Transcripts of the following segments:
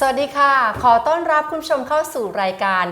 สวัสดีค่ะ ขอต้อนรับคุณผู้ชมเข้าสู่รายการ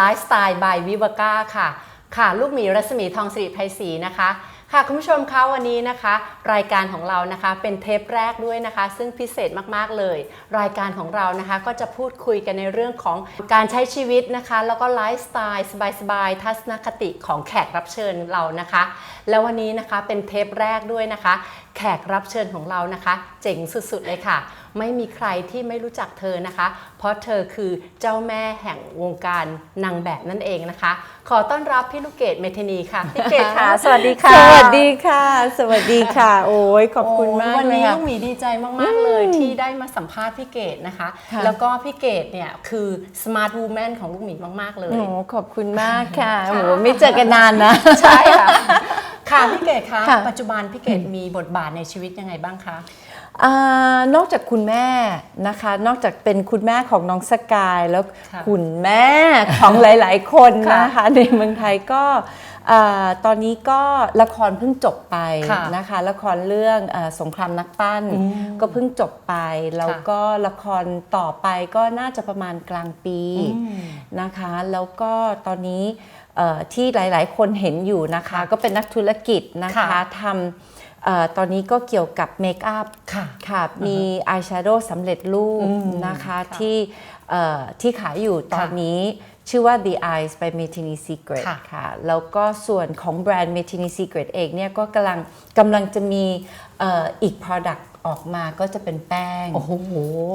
Lifestyle by Vivaga ค่ะ ค่ะ ลูกหมีรัศมีทองสิริไพศรีนะคะ ค่ะคุณผู้ชมคะวันนี้นะคะ รายการของเรานะคะเป็นเทปแรกด้วยนะคะ ซึ่งพิเศษมากๆเลย รายการของเรานะคะก็จะพูดคุยกันในเรื่องของการใช้ชีวิตนะคะ แล้วก็ไลฟ์สไตล์สบายๆทัศนคติของแขกรับเชิญเรานะคะ แล้ววันนี้นะคะเป็นเทปแรกด้วยนะคะ แขกรับเชิญของเรานะคะ เจ๋งสุดๆเลยค่ะ ไม่มีใครที่ไม่รู้จักเธอนะคะ เพราะเธอคือเจ้าแม่แห่งวงการนางแบบนั่นเองนะคะ ขอต้อนรับพี่ลูกเกดเมทนีค่ะพี่เกดค่ะ สวัสดีค่ะ สวัสดีค่ะ สวัสดีค่ะ โอ้ยขอบคุณมากวันเลยนี้ค่ะลูกหมีดีใจมากๆเลยที่ได้มาสัมภาษณ์พี่เกดนะคะค่ะแล้วก็พี่เกดเนี่ยคือ smart woman ของลูกหมีมากๆเลยโอ้ขอบคุณมากค่ะโอ้โหไม่เจอกันนานนะใช่ค่ะ ค่ะพี่เกดคะค่ะ ปัจจุบันพี่เกดมีบทบาทในชีวิตยังไงบ้างคะอ่านอกจากคุณแม่นะคะ นอกจากเป็นคุณแม่ของน้องสกายแล้วค่ะคุณแม่ของหลาย ๆ คนค่ะนะคะ ในเมืองไทยก็อ่าตอนนี้ก็ละครเพิ่งจบไปค่ะนะคะ ละครเรื่องอาสงครามนักปั้นอืมก็เพิ่งจบไป แล้วค่ะก็ละครต่อไปก็น่าจะประมาณกลางปีอืมนะคะแล้วก็ตอนนี้เอ่อ ที่หลาย ๆ คนเห็นอยู่นะคะค่ะก็เป็นนักธุรกิจนะคะค่ะทำเอ่อตอนนี้ก็เกี่ยวกับเมคอัพค่ะค่ะมีอายแชโดว์สำเร็จรูปอืมนะคะค่ะที่เอ่อที่ขายอยู่ตอนค่ะนี้ชื่อว่า The Eyes by Metini Secret ค่ะค่ะ แล้วก็ส่วนของแบรนด์ Metini Secret เองเนี่ยก็กำลังกำลังจะมีเอ่ออีก Product ออกมาก็จะเป็นแป้ง โอ้โห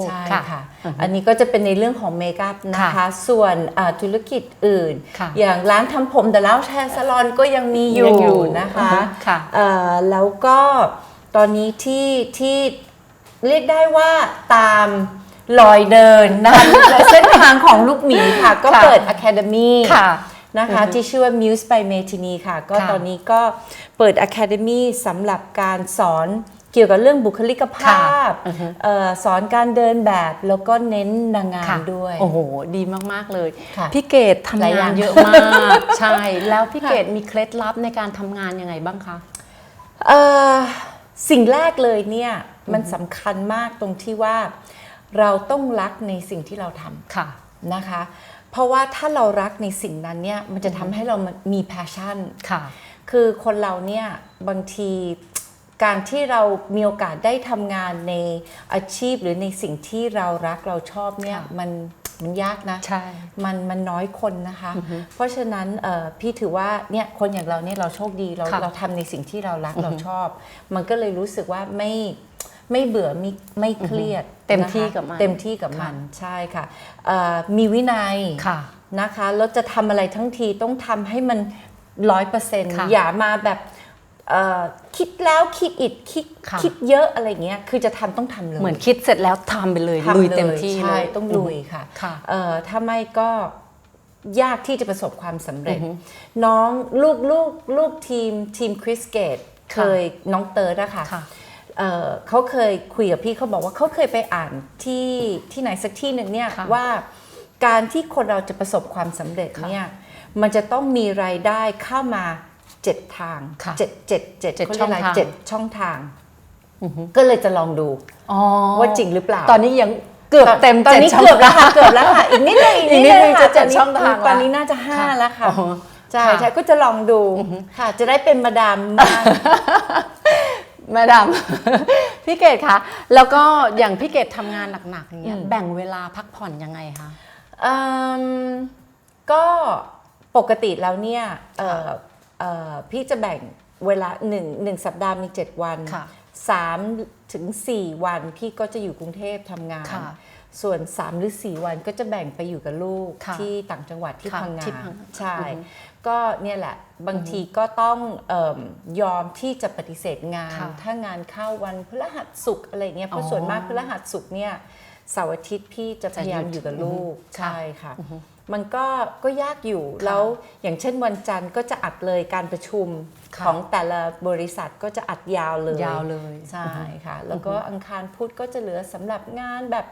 ใช่ค่ะค่ะ อันนี้ก็จะเป็นในเรื่องของเมคอัพนะคะค่ะส่วนอ่าธุรกิจอื่นค่ะอย่างร้านทำผมแต่แล้วแชร์ซาลอนก็ยังมีอยู่ยังอยู่นะคะอือฮึค่ะเอ่อแล้วก็ตอนนี้ที่ที่เรียกได้ว่าตามรอยเดินนะคะเส้นทางของลูกหมีค่ะ ก็ค่ะเปิด Academy ค่ะนะคะที่ชื่อว่า Muse by Metini ค่ะ ก็ค่ะตอนนี้ก็เปิด Academy สำหรับการสอน เกี่ยวกับเรื่องบุคลิกภาพค่ะอือฮึเอ่อสอนการเดินแบบแล้วก็เน้นนางงามค่ะด้วย โอ้โห ดีมาก ๆ เลยค่ะพี่เกดทำหลายองาย่านงเยอะมาก ใช่ แล้วพี่เกดมีเคล็ดลับในการทำงานยังไงบ้างคะเอ่อสิ่งแรกเลยเนี่ยมันสำคัญมากตรงที่ว่า เราต้องรักในสิ่งที่เราทำค่ะนะคะ เพราะว่าถ้าเรารักในสิ่งนั้นเนี่ยมันจะทำให้เรามี passion ค่ะคือคนเราเนี่ยบางที การที่เรามีโอกาสได้ทำงานในอาชีพหรือในสิ่งที่เรารักเราชอบเนี่ยค่ะมันมันยากนะใช่มันมันน้อยคนนะคะ เพราะฉะนั้นเอ่อพี่ถือว่าเนี่ยคนอย่างเราเนี่ยเราโชคดีเราค่ะเราทำในสิ่งที่เรารักเราชอบ มันก็เลยรู้สึกว่าไม่ไม่เบื่อไม่ไม่เครียดเต็มนะคะที่กับมันเต็มที่กับมันใช่ค่ะเอ่อมีวินัยค่ะนะคะแล้วจะทำอะไรทั้งทีต้องทำให้มันร้อยเปอร์เซ็นต์ค่ะอย่ามาแบบเอ่อ คิดแล้วคิดอีกคิดค่ะคิดเยอะอะไรเงี้ยคือจะทำต้องทำเลยเหมือนคิดเสร็จแล้วทำไปเลยทำลุยเต็มที่เลใช่ยต้องลุยค่ะค่ะเอ่อถ้าไม่ก็ยากที่จะประสบความสำเร็จ น้องลูกลูกลูกทีมทีมคริสเกตเคยน้องเติร์ดอะค่ะค่ะเอ่อเขาเคยคุยกับพี่เขาบอกว่าเขาเคยไปอ่านที่ที่ไหนสักที่หนึ่งเนี่ยค่ะว่าการที่คนเราจะประสบความสำเร็จเนี่ยมันจะต้องมีรายได้เข้ามา เจ็ดทางค่ะเจ็ดเจ็ดเจ็ดเจ็ดเขาเรียกอะไรช่องทาง เจ็ดช่องทาง ก็เลยจะลองดูอ๋อว่าจริงหรือเปล่าตอนนี้ยังเกือบเต็มตอนนี้จ็ดช่ง เกือบแล้วค่ะเกือบแล้วค่ะอีกนิดนึงอีกนิดนึงค่จะเจ็ดตนนี้ช่องทางแล้วตอนนี้น่าจะห้าค่ะแล้วค่ะอ๋อใช่ค่ะ ใช่ก็จะลองดูค่ะ จะได้เป็นมาดามบ้างแม่ดำพี่เกดคะแล้วก็อย่างพี่เกดทำงานหนักๆอย่างเงี้ยแบ่งเวลาพักผ่อนยังไงคะอืมก็ปกติแล้วเนี่ยเอ่อเอ่อ พี่จะแบ่งเวลาหนึ่งหนึ่งสัปดาห์มี 7 วันค่ะ3ถึง4วันพี่ก็จะอยู่กรุงเทพทำงานค่ะส่วน3หรือ4วันก็จะแบ่งไปอยู่กับลูกค่ะที่ต่างจังหวัดที่ค่ะพังงาที่พังงาใช่ก็เนี่ยแหละบางทีก็ต้องเอมยอมที่จะปฏิเสธงานค่ะถ้างานเข้าวันพฤหัสศุกร์อะไรเงี้ยเพราะส่วนมากพฤหัสศุกร์เนี่ยเสาร์อาทิตย์พี่จะพยายามจะหยุดอยู่กับลูกค่ะใช่ค่ะ มันก็ก็ยากอยู่แล้วอย่างเช่นวันจันทร์ก็จะอัดเลยการประชุมค่ะของแต่ละบริษัทก็จะอัดยาวเลยยาวเลยใช่ค่ะแล้วก็อังคารพุธก็จะเหลือสำหรับงานแบบ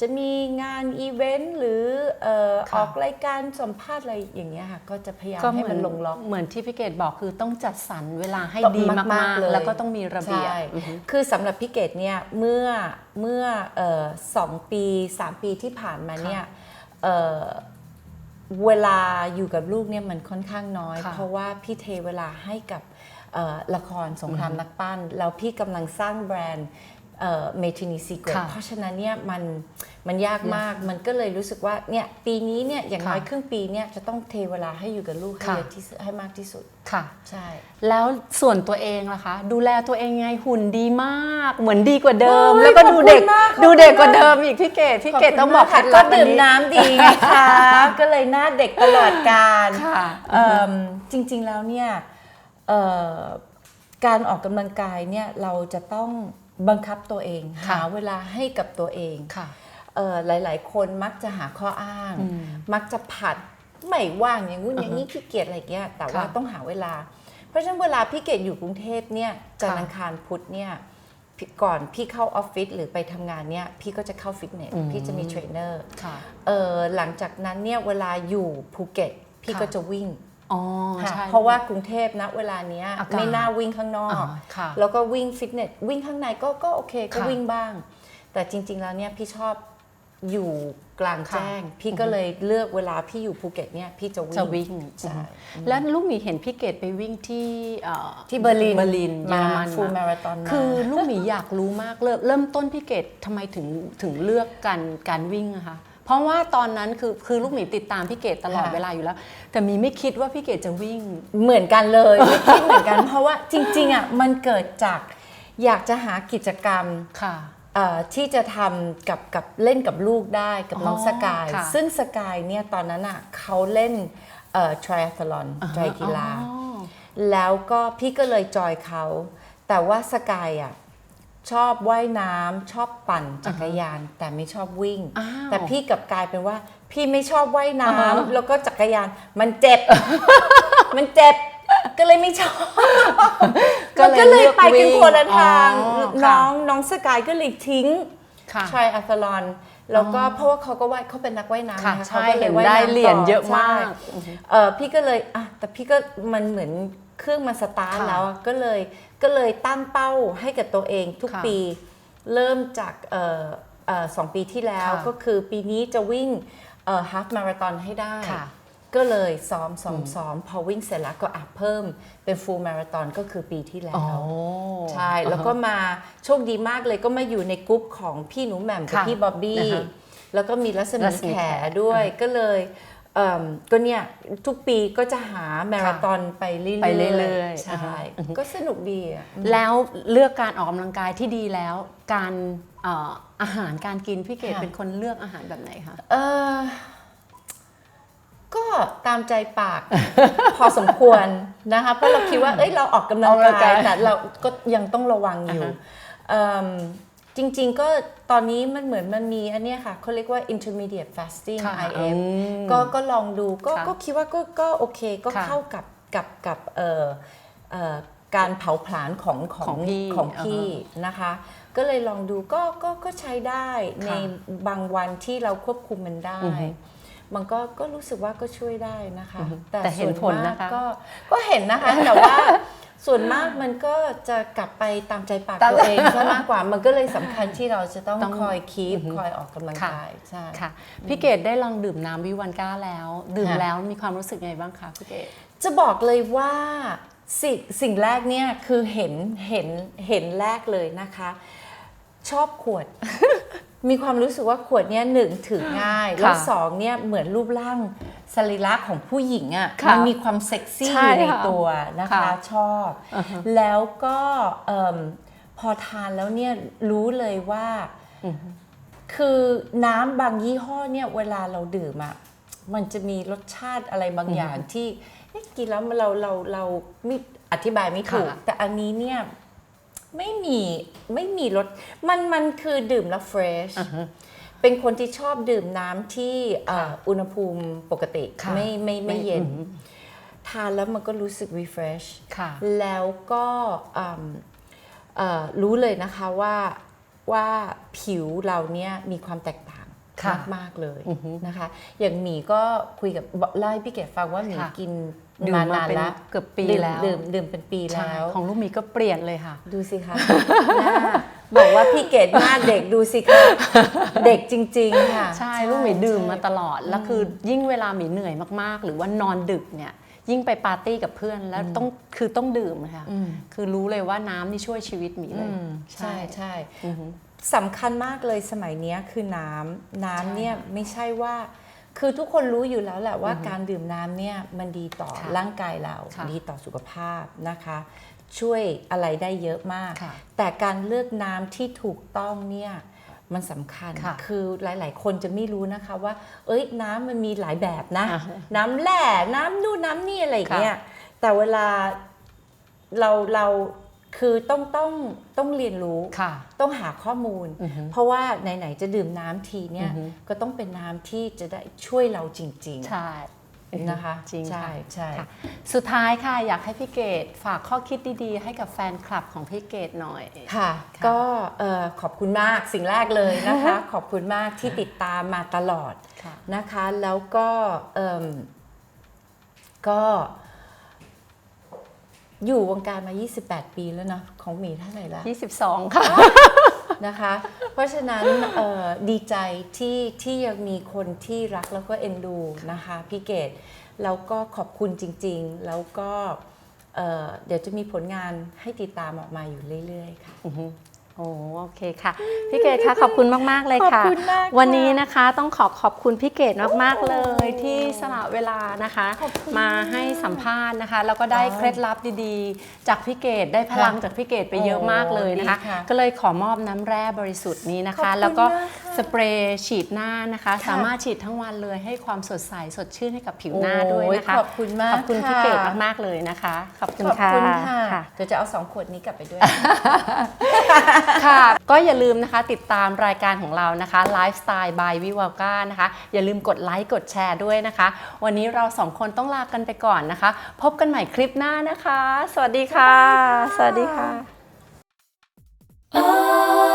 จะมีงานอีเวนต์หรือเอ่อค่ะออกรายการสัมภาษณ์อะไรอย่างเงี้ยค่ะก็จะพยายามก็ให้เหมืมัอนนลงล็อกเหมือนที่พี่เกดบอกคือต้องจัดสรรเวลาให้ต้องดีมามากกๆเลยๆแล้วก็ต้องมีระเบียบใช่อือฮึคือสำหรับพี่เกดเนี่ยเมื่อเมื่อเอ่อสองปีสามปีที่ผ่านมาเนี่ย เอ่อเวลาอยู่กับลูกเนี่ยมันค่อนข้างน้อย ค่ะเพราะว่าพี่เทเวลาให้กับเอ่อละครสงครามนักปั้น แล้วพี่กำลังสร้างแบรนด์ เมทินีซีเกตค่ะเพราะฉะนั้นเนี่ยมันมันยากมากมันก็เลยรู้สึกว่าเนี่ยปีนี้เนี่ยอย่างน้อยค่ะครึ่งปีเนี่ยจะต้องเทเวลาให้อยู่กับลูกให้ค่ะเยอะที่สุดให้มากที่สุดค่ะใช่ แล้วส่วนตัวเองล่ะคะ ดูแลตัวเองไงหุ่นดีมาก เหมือนดีกว่าเดิมโอ้ยแล้วก็ดูเด็กขอบคุณมากดูเด็กขอบกคุณมากว่าเดิมอีกพี่เกดพี่เกดขบต้องคุณบอกมากค่ะเคล็ดลัก็บดื่มอัน้ำดีไงคะก็เลยหน้าเด็กตลอดการค่ะเอิ่มจริงๆแล้วเนี่ยเอ่อการออกกำลังกายเนี่ยเราจะต้อง บังคับตัวเองค่ะหาเวลาให้กับตัวเองค่ะเอ่อหลาย ๆ คนมักจะหาข้ออ้างอืมมักจะผัดไม่ว่างอย่างงู้นอย่างนี้ขี้เกียจอะไรเงี้ยแต่ว่าค่ะต้องหาเวลา เพราะฉะนั้นเวลาพี่เกดอยู่กรุงเทพเนี่ยจันทร์ค่ะอังคารพุธเนี่ยพี่ก่อนพี่เข้าออฟฟิศหรือไปทำงานเนี่ยพี่ก็จะเข้าฟิตเนสอืมพี่จะมีเทรนเนอร์ค่ะเออหลังจากนั้นเนี่ยเวลาอยู่ภูเก็ตพี่ค่ะก็จะวิ่ง อ๋อค่ะใช่ เพราะว่ากรุงเทพนะเวลาเนี้ยอากาศไม่น่าวิ่งข้างนออ๋อกค่ะแล้วก็วิ่งฟิตเนสวิ่งข้างในก็ก็โอเคก็ค่ะวิ่งบ้าง แต่จริง ๆ แล้วเนี่ยพี่ชอบอยู่กลางค่ะแจ้ง พี่ก็เลยเลือกเวลาพี่อยู่ภูเก็ตเนี่ยพี่จะวิ่งจะวิ่ง ใช่ แล้วลูกหมีเห็นพี่เกดไปวิ่งที่เอ่อที่เบอร์ลินเบอร์ลินเยอมารมันฟูลมามาราธอนมาคือลูกหมีอยากรู้มากเริ่มเริ่มต้นพี่เกดทำไมถึงถึงเลือกการการวิ่งอะคะ เพราะว่าตอนนั้นคือคือลูกหมีติดตามพี่เกดตลอดค่ะ เวลาอยู่แล้ว แต่มีไม่คิดว่าพี่เกดจะวิ่ง เหมือนกันเลยไม่คิดเหมือนกัน เพราะว่าจริงๆอะมันเกิดจากอยากจะหากิจกรรม ค่ะ เอ่อที่จะทำกับกับเล่นกับลูกได้กับน้องอ๋อสกาย ค่ะซึ่งสกายเนี่ยตอนนั้นอะเขาเล่นทริอัลลอนไตรกีฬาอ๋อแล้วก็พี่ก็เลยจอยเขา แต่ว่าสกายอะ ชอบว่ายน้ำชอบปั่นจักรยาน แต่ไม่ชอบวิ่ง อ้าวแต่พี่กลับกลายเป็นว่า พี่ไม่ชอบว่ายน้อ่าฮะำแล้วก็จักรยาน มันเจ็บ มันเจ็บ ก็เลยไม่ชอบก็เลยมันก็เลยไปกันเลือกวิ่งคนละทางอ๋อน้ค่ะองน้องสกายก็เลยทิ้ง ค่ะ ทริอัลลอนแล้วก็เพราะว่าเขาก็ว่ายเขาเป็นนักว่ายน้ำค่ะนะคะใช่เขาก็เลเห็ยนว่ายได้น้ำเหรียญต่เยอะมากใช่เออพี่ก็เลยอะแต่พี่ก็มันเหมือน เครื่องมันสตาร์ทค่ะแล้วอะก็เลยก็เลยตั้งเป้าให้กับตัวเองทุกค่ะปี เริ่มจากเอ่อเอ่อสองปีที่แล้วค่ะก็คือปีนี้จะวิ่งฮาฟมาราธอนให้ได้ค่ะก็เลยซ้อมซ้อมซ้อมพอวิ่งเสร็จแล้วก็อะเพิ่มเป็นฟูลมาราธอนก็คือปีที่แล้อ๋อวใช่แล้วก็มาโชคดีมากเลยก็มาอยู่ในกรุ๊ปของพี่หนูแหม่มกับค่ะพี่บ๊อบบี้นะคะแล้วก็มีรัศรัมีศมีแขแขด้วยก็เลยเอิ่ม ก็เนี่ย ทุกปีก็จะหามาราธอนไปเรื่อยๆไปเรื่อยๆใช่อือฮึก็สนุกดีอะแล้วเลือกการออกกำลังกายที่ดีแล้ว การเอ่ออาหารการกินพี่เกดค่ะเป็นคนเลือกอาหารแบบไหนคะเออก็ตามใจปากพอสมควรนะคะเพราะเราคิดว่าเอ้ยเราออกกำลังออกกำลังกากายยแต่เราก็ยังต้องระวังอยู่อ่าฮะเอิ่ม จริงๆ ก็ตอนนี้มันเหมือนมันมีอันเนี้ยค่ะเขาเรียกว่า intermediate fasting ค่ะ IF อืมก็ก็ลองดูก็ค่ะก็คิดว่าก็ก็โอเคก็ค่ะเข้ากับกับกับเอ่อเอ่อการเผาผลาญของของของพี่ของพี่อ่านะคะ ก็เลยลองดูก็ก็ก็ใช้ได้ในค่ะบางวันที่เราควบคุมมันได้ อือฮึมันก็ก็รู้สึกว่าก็ช่วยได้นะคะ อือฮึแต่แต่เห็นส่วนผลมากนะคะ ก็ก็เห็นนะคะแต่ว่า ส่วนมากมันก็จะกลับไปตามใจปากตามตัวเองซะมากกว่ามันก็เลยสำคัญที่เราจะต้องต้องคอยคีปอือฮึคอยออกกำลังค่ะกายใช่ค่ะพี่เกดได้ลองดื่มน้ำวิวันก้าแล้ว ดื่มค่ะแล้วมีความรู้สึกไงบ้างคะพี่เกดจะบอกเลยว่าสิ่งสิ่งแรกเนี่ยคือเห็นเห็นเห็นแรกเลยนะคะ ชอบขวด มีความรู้สึกว่าขวดเนี่ยหนึ่งถือง่าย แล้วสองเนี่ยเหมือนรูปร่าง สรีระของผู้หญิงอะ่ะค่ะมันมีความเซ็กซี่ใช่อยู่ในค่ะตัวนะคะค่ะชอบ แล้วก็เอิ่มพอทานแล้วเนี่ยรู้เลยว่า คือน้ำบางยี่ห้อเนี่ยเวลาเราดื่มอะมันจะมีรสชาติอะไรบางอย่างที่เอ๊ะกินแล้วเราเราเราไม่อธิบายไม่ถูกค่ะแต่อันนี้เนี่ยไม่มีไม่มีรสมันมันคือดื่มแล้วเฟรช เป็นคนที่ชอบดื่มน้ำที่เอ่ออุณหภูมิปกติค่ะไม่ไม่ไม่เย็นอืมทานแล้วมันก็รู้สึก refresh ค่ะแล้วก็อืมเอ่อรู้เลยนะคะว่าว่าผิวเราเนี่ยมีความแตกต่างค่ะมากๆเลยอือฮึนะคะ อย่างหมีก็คุยกับบอกเล่าให้พี่เกดฟังว่าหมีค่ะกินดื่มมานามานเป็นแล้วเกือบปีดื่มแล้วดื่มดื่มเป็นปีใช่แล้ว ของลูกหมีก็เปลี่ยนเลยค่ะ ดูสิคะหน้า บอกว่าพี่เกดหน้าเด็กดูสิคะเด็กจริง ๆ ค่ะ ใช่ลูกหมีดื่มมาตใช่ลอด แล้วคือยิ่งเวลาหมีเหนื่อยมากๆ หรือว่านอนดึกเนี่ยยิ่งไปปาร์ตี้กับเพื่อนแล้วต้องคือต้องดื่มค่ะอืมคือรู้เลยว่าน้ำนี่ช่วยชีวิตหมีเลอืยมใช่ใช่อือฮึสำคัญมากเลยสมัยเนี้ยคือน้ำน้ำเนี่ยใช่ค่ะไม่ใช่ว่า คือทุกคนรู้อยู่แล้วแหละว่าการดื่มน้ำเนี่ยมันดีต่อค่ะร่างกายเราค่ะดีต่อสุขภาพนะคะ ช่วยอะไรได้เยอะมากค่ะแต่การเลือกน้ำที่ถูกต้องเนี่ยมันสำคัญค่ะคือหลาย ๆ คนจะไม่รู้นะคะว่า เอ้ยน้ำมันมีหลายแบบนะอ่าน้ำแร่น้ำนู่นน้ำนี่อะไรอย่างเงี้ย แต่เวลาเราเรา คือต้องต้องต้องเรียนรู้ ค่ะต้องหาข้อมูล อือฮึเพราะว่าไหนๆจะดื่มน้ำทีเนี่ยอือฮึ ก็ต้องเป็นน้ำที่จะได้ช่วยเราจริงใช่ๆนะคะจริงใช่ค่ะ ใช่ ค่ะ สุดท้ายค่ะอยากให้พี่เกดฝากข้อคิดดีๆ ให้กับแฟนคลับของพี่เกดหน่อย ค่ะ ค่ะก็เอ่อขอบคุณมากสิ่งแรกเลยนะคะ ขอบคุณมากที่ติดตามมาตลอดค่ะ นะคะ แล้วก็เอิ่มก็ อยู่วงการมา 28 ปีแล้วนะของหมีเท่าไหร่ละ22 ค่ะ นะคะ เพราะฉะนั้นเอ่อดีใจที่ที่ยังมีคนที่รักแล้วก็เอ็นดูนะคะพี่เกดแล้วก็ขอบคุณจริง ๆ แล้วก็เอ่อเดี๋ยวจะมีผลงานให้ติดตามออกมาอยู่เรื่อย ๆ ค่ะอือฮึ โอ้โอเคค่ะ พี่เกดคะขอบคุณมาก ๆ เลยค่ะ ขอบคุณมากค่ะวันนี้นะคะต้องขอขอบคุณพี่เกดมาก ๆ เลยที่สละเวลานะคะ ขอบคุณมาให้สัมภาษณ์นะคะ แล้วก็ได้อ๋อเคล็ดลับดีๆ จากพี่เกดได้พลังค่ะจากพี่เกดไปเยอะมากเลยนะคะ โอ้ดีค่ะก็เลยขอมอบน้ำแร่บริสุทธิ์นี้นะขอบคะคุณแล้วก็มากค่ะสเปรย์ฉีดหน้านะคะค่ะสามารถฉีดทั้งวันเลยให้ความสดใสสดชื่นให้กับผิวหน้าด้วยนะคะโอ้ยขอบคุณมากขอบคุณพี่ค่ะเกดมากๆเลยนะคะ ขอบคุณขอบค่ะคุณค่ะค่ะเดี๋ยวจะเอาสองขวดนี้กลับไปด้วย ค่ะ ก็อย่าลืมนะคะติดตามรายการของเรานะคะ Lifestyle by v i v a g a นะคะ อย่าลืมกดไลค์กดแชร์ด้วยนะคะ วันนี้เราสองคนต้องลากันไปก่อนนะคะ พบกันใหม่คลิปหน้านะคะ สวัสดีค่ะ สวัสดีค่ะ Oh